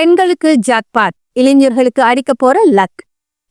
பெண்களுக்கு ஜாக்பாட் இளைஞர்களுக்கு அடிக்க போற லக்.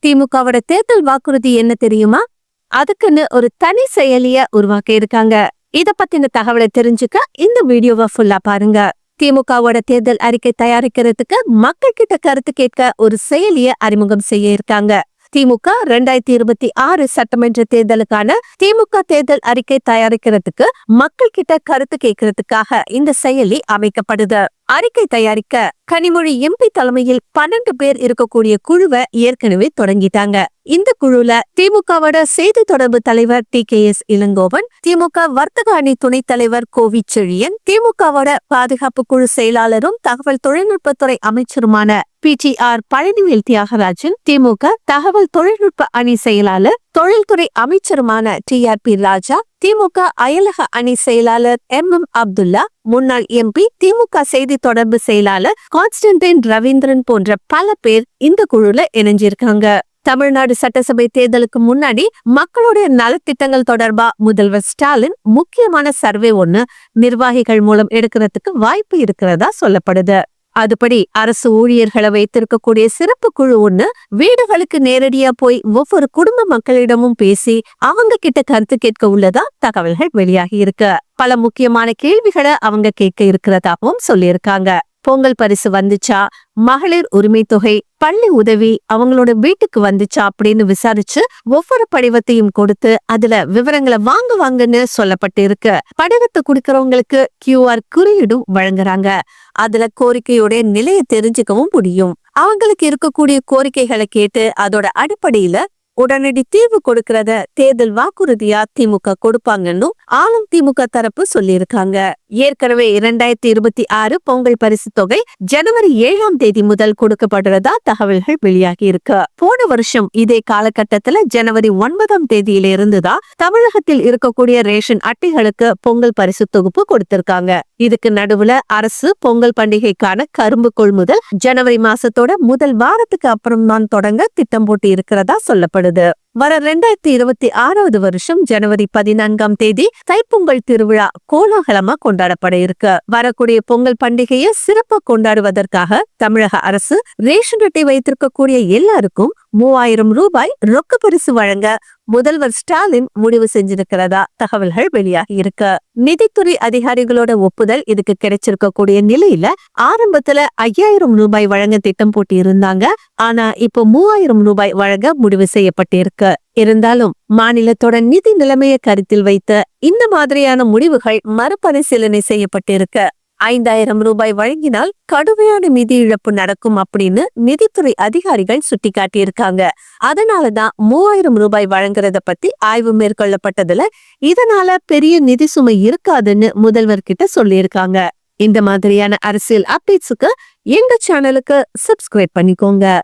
திமுகவோட தேர்தல் வாக்குறுதி என்ன தெரியுமா? அதுக்குன்னு ஒரு தனி செயலிய உருவாக்கி இருக்காங்க. இத பத்தின தகவலை தெரிஞ்சுக்க இந்த வீடியோவை ஃபுல்லா பாருங்க. திமுகவோட தேர்தல் அறிக்கை தயாரிக்கிறதுக்கு மக்கள் கிட்ட கருத்து கேட்க ஒரு செயலிய அறிமுகம் செய்ய இருக்காங்க. திமுக ரெண்டாயிரத்தி இருபத்தி ஆறு சட்டமன்ற தேர்தலுக்கான திமுக தேர்தல் அறிக்கை தயாரிக்கிறதுக்கு மக்கள் கிட்ட கருத்து கேட்கறதுக்காக இந்த செயலி அமைக்கப்படுது. அறிக்கை தயாரிக்க கனிமொழி எம்பி தலைமையில் பன்னெண்டு பேர் இருக்கக்கூடிய குழுவை ஏற்கனவே தொடங்கிட்டாங்க. இந்த குழுல திமுகவோட செய்தி தொடர்பு தலைவர் T K S Elangovan DMK வர்த்தக அணி துணைத் தலைவர் கோவி செழியன் திமுகவோட பாதுகாப்பு குழு செயலாளரும் தகவல் தொழில்நுட்பத்துறை அமைச்சருமான P T R Palanivel Thiagarajan DMK தகவல் தொழில்நுட்ப அணி செயலாளர் தொழில்துறை அமைச்சருமான T R B Raja DMK அயலக அணி செயலாளர் எம் எம் அப்துல்லா முன்னாள் எம்பி திமுக செய்தி தொடர்பு செயலாளர் கான்ஸ்டன்டைன் ரவீந்திரன் போன்ற பல பேர் இந்த குழுல இணைஞ்சிருக்காங்க. தமிழ்நாடு சட்டசபை தேர்தலுக்கு முன்னாடி மக்களுடைய நலத்திட்டங்கள் தொடர்பா முதல்வர் ஸ்டாலின் முக்கியமான சர்வே ஒண்ணு நிர்வாகிகள் மூலம் எடுக்கிறதுக்கு வாய்ப்பு இருக்கிறதா சொல்லப்படுது. அதுபடி அரசு ஊழியர்களை வைத்திருக்கக்கூடிய சிறப்பு குழு ஒண்ணு வீடுகளுக்கு நேரடியா போய் ஒவ்வொரு குடும்ப மக்களிடமும் பேசி அவங்க கிட்ட கருத்து கேட்க உள்ளதா தகவல்கள் வெளியாகி இருக்கு. பல முக்கியமான கேள்விகளை அவங்க கேட்க இருக்கிறதாகவும் சொல்லியிருக்காங்க. பொங்கல் பரிசு வந்துச்சா? மகளிர் உரிமை தொகை பள்ளி உதவி அவங்களோட வீட்டுக்கு வந்துச்சா? அப்படின்னு விசாரிச்சு ஒவ்வொரு படிவத்தையும் கொடுத்து அதுல விவரங்களை வாங்க வாங்கன்னு சொல்லப்பட்டு இருக்கு படிவத்தை குடுக்கறவங்களுக்கு கியூஆர் குறியீடும் வழங்குறாங்க. அதுல கோரிக்கையோட நிலையை தெரிஞ்சுக்கவும் முடியும். அவங்களுக்கு இருக்கக்கூடிய கோரிக்கைகளை கேட்டு அதோட அடிப்படையில உடனடி தீர்வு கொடுக்கிறத தேர்தல் வாக்குறுதியா திமுக கொடுப்பாங்கன்னு ஆளும் திமுக தரப்பு சொல்லியிருக்காங்க. ஏற்கனவே இரண்டாயிரத்தி இருபத்தி ஆறு பொங்கல் பரிசு தொகை ஜனவரி ஏழாம் தேதி முதல் கொடுக்கப்படுறதா தகவல்கள் வெளியாகி இருக்கு. போன வருஷம் இதே காலகட்டத்துல ஜனவரி ஒன்பதாம் தேதியில இருந்துதான் தமிழகத்தில் இருக்கக்கூடிய ரேஷன் அட்டைகளுக்கு பொங்கல் பரிசு தொகுப்பு கொடுத்திருக்காங்க. இதுக்கு நடுவுல அரசு பொங்கல் பண்டிகைக்கான கரும்பு கொள்முதல் ஜனவரி மாசத்தோட முதல் வாரத்துக்கு அப்புறம் தான் தொடங்க திட்டம் போட்டு இருக்கிறதா சொல்லப்படுது. வர ரெண்டாயிரத்தி இருபத்தி ஆறாவது வருஷம் ஜனவரி பதினான்காம் தேதி தைப்பொங்கல் திருவிழா கோலாகலமா கொண்டாடப்பட இருக்கு. வரக்கூடிய பொங்கல் பண்டிகையை சிறப்பாக கொண்டாடுவதற்காக தமிழக அரசு ரேஷன் அட்டை வைத்திருக்கக்கூடிய எல்லாருக்கும் மூவாயிரம் ரூபாய் ரொக்க பரிசு வழங்க முதல்வர் ஸ்டாலின் முடிவு செஞ்சிருக்கிறதா தகவல்கள் வெளியாகி இருக்கு. நிதித்துறை அதிகாரிகளோட ஒப்புதல் இதுக்கு கிடைச்சிருக்கக்கூடிய நிலையில ஆரம்பத்துல ஐயாயிரம் ரூபாய் வழங்க திட்டம் போட்டி இருந்தாங்க ஆனா இப்போ மூவாயிரம் ரூபாய் வழங்க முடிவு செய்யப்பட்டிருக்கு. இருந்தாலும் மாநிலத்தோட நிதி நிலைமையை கருத்தில் வைத்து இந்த மாதிரியான முடிவுகள் மறுபரிசீலனை செய்யப்பட்டிருக்கு. ஐந்தாயிரம் ரூபாய் வழங்கினால் கடுமையான நிதி இழப்பு நடக்கும் அப்படின்னு நிதித்துறை அதிகாரிகள் சுட்டிக்காட்டியிருக்காங்க. அதனாலதான் மூவாயிரம் ரூபாய் வழங்குறத பத்தி ஆய்வு மேற்கொள்ளப்பட்டதுல இதனால பெரிய நிதி சுமை இருக்காதுன்னு முதல்வர் கிட்ட சொல்லியிருக்காங்க. இந்த மாதிரியான அரசியல் அப்டேட்ஸுக்கு எங்க சேனலுக்கு சப்ஸ்கிரைப் பண்ணிக்கோங்க.